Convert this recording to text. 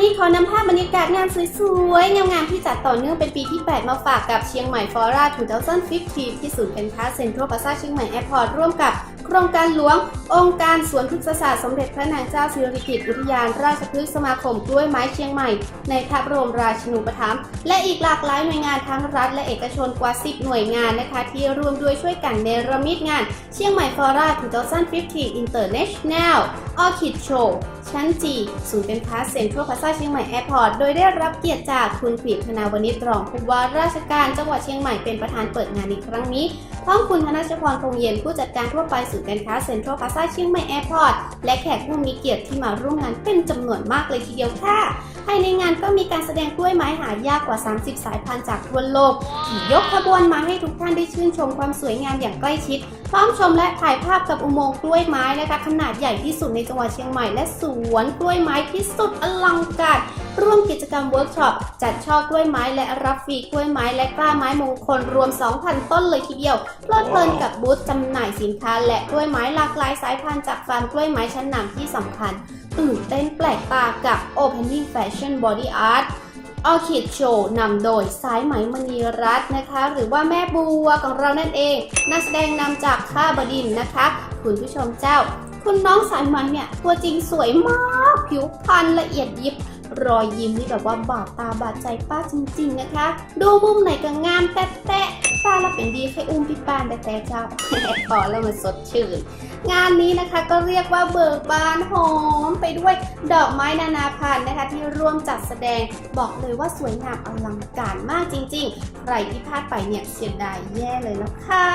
นี้ขอนำภาพบรรยากาศงานสวยๆ งามๆ ที่จัดต่อเนื่องเป็นปีที่ 8 มาฝากกับเชียงใหม่ฟอร่า2015 ที่ศูนย์การค้าเซ็นทรัลพลาซ่าเชียงใหม่แอร์พอร์ตร่วมกับ โครงการหลวง องค์การสวนพฤกษศาสตร์สมเด็จพระนางเจ้าสิริกิติ์อุทยานราชพฤกษ์สมาคมกล้วยไม้เชียงใหม่ ในพระบรมราชินูปถัมภ์และอีกหลากหลายหน่วยงานทั้งรัฐและเอกชนกว่า 10 หน่วยงานนะคะ ที่ร่วมด้วยช่วยกันเนรมิตงาน เชียงใหม่ฟอร่า2015 International Orchid Show ชั้นจีศูนย์การค้าเซ็นทรัลพาซาเชียงใหม่แอร์พอร์ตโดยได้รับเกียรติจากคุณกฤษธนาวณิชรองผู้ว่าราชการจังหวัดเชียงใหม่เป็นประธานเปิดงานในครั้งนี้พร้อมคุณธนชพรคงเย็นผู้จัดการทั่วไปศูนย์การค้าเซ็นทรัลพลาซาเชียงใหม่แอร์พอร์ตและแขกผู้มีเกียรติที่มาร่วมงานเป็นจำนวนมากเลยทีเดียวค่ะภายในงานก็มีการแสดงกล้วยไม้หายากกว่า 30 สายพันธุ์จากทั่วโลกที่ยกขบวนมาให้ทุกท่านได้ชื่นชมความสวยงามอย่างใกล้ชิด พร้อมชมและถ่ายภาพกับอุโมงค์กล้วยไม้นะคะขนาดใหญ่ที่สุดในจังหวัดเชียงใหม่และสวนกล้วยไม้ที่สุดอลังการ ร่วมกิจกรรมเวิร์กช็อปจัดช่อกล้วยไม้และรับฟรีกล้วยไม้และกล้าไม้มงคลรวม 2,000 ต้นเลยทีเดียวเพลิดเพลินกับบูธจำหน่ายสินค้าและกล้วยไม้หลากหลายสายพันธุ์จากฟาร์มกล้วยไม้ชั้นนำที่สำคัญตื่นเต้นแปลกตากับ Opening Fashion Body Art ออคิดโชว์นำโดยสายไหมมณีรัตน์นะคะ หรือว่าแม่บัวของเรานั่นเอง นักแสดงนำจากข้าบดินนะคะ คุณผู้ชมเจ้า คุณน้องสายไหมเนี่ย ตัวจริงสวยมาก ผิวพรรณละเอียดยิบ รอยยิ้มนี่แบบว่าบาดตาบาดใจป้าจริง ๆ นะคะ ดูมุมไหนก็งามแตะแตะๆป้าละเป็นดีแค่อุ้มพี่ปานแต่แต่เจ้าพอแล้วมันสดชื่น งานนี้นะคะก็เรียกว่าเบิกบานหอมไปด้วยดอกไม้นานาพันธุ์นะคะ ที่ร่วมจัดแสดงบอกเลยว่าสวยงามอลังการมากจริง ๆ ใครที่พลาดไปเนี่ยเสียดายแย่เลยนะคะ